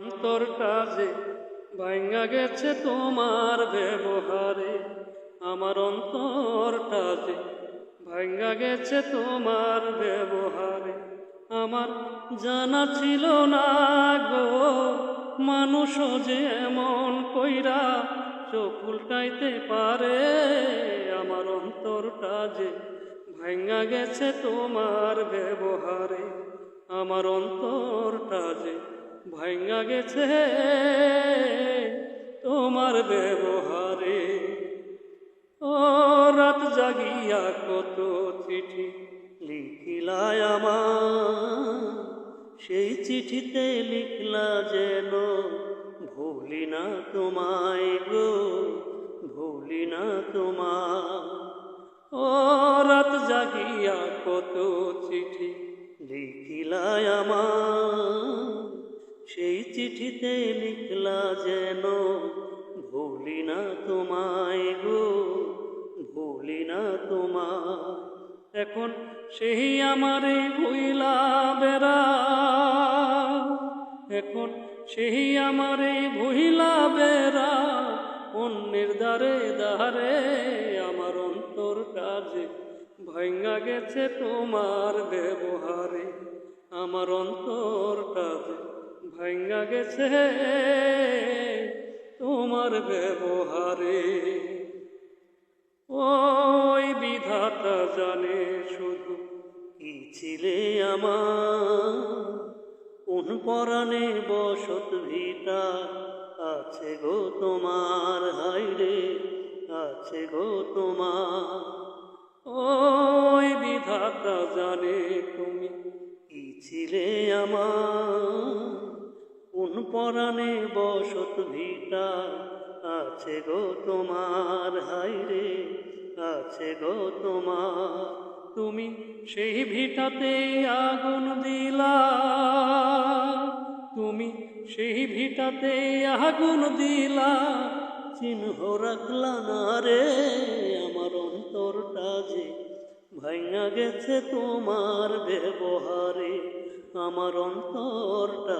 অন্তরটা যে ভাঙ্গা গেছে তোমার ব্যবহারে, আমার অন্তরটা যে ভাঙ্গা গেছে তোমার ব্যবহারে। আমার জানা ছিল না গো মানুষ যে এমন কইরা চোখ উল্টাইতে পারে, আমার অন্তরটা যে ভাঙ্গা গেছে তোমার ব্যবহারে, আমার অন্তরটা যে ভাঙ্গা গেছে তোমার ব্যবহারে। ও রাত জাগিয়া কত চিঠি লিখিলায় আমার। সেই চিঠিতে লিখলা যেন, ভুলি না তোমায় গো, ভুলি না তোমায়। ও রাত জাগিয়া কত চিঠি লিখিলায় আমার। সেই চিঠিতে লিখলা যেন, ভুলি না তোমায় গো, ভুলি না তোমায়। এখন সেই আমারে ভুইলা বেড়া, এখন সেই আমারে ভুইলা বেড়া, অন্যের দ্বারে দ্বারে আমার অন্তর কাজে ভাঙ্গা গেছে তোমার ব্যবহারে। গেছে তোমার ব্যবহারে। ওই বিধাতা জানে শুধু কি ছিলে আমার। কোন পরাণে বসত ভিটা আছে গো তোমার হাইরে আছে গো তোমার। ওই বিধাতা জানে তুমি কি ছিলে আমার। পরাণে বসত ভিটা আছে গো তোমার হাইরে আছে গো তোমার। তুমি সেই ভিটাতে আগুন দিলা, তুমি সেই ভিটাতে আগুন দিলা। চিহ্ন রাখলা না রে, আমার অন্তরটা যে ভাঙা গেছে তোমার ব্যবহারে। আমার অন্তরটা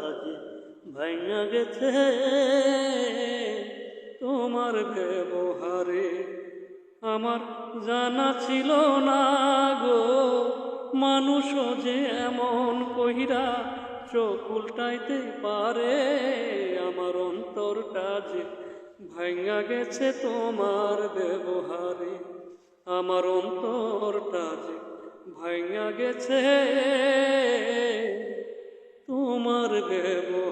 যে ভাঙা গেছে তোমার ব্যবহারে। আমার জানা ছিল না গো মানুষ যে এমন কহিরা, চোখ উল্টাইতে পারে আমার অন্তরটা যে। ভাঙা গেছে তোমার ব্যবহারে, আমার অন্তরটা যে। ভাঙা গেছে তোমার ব্যবহারে।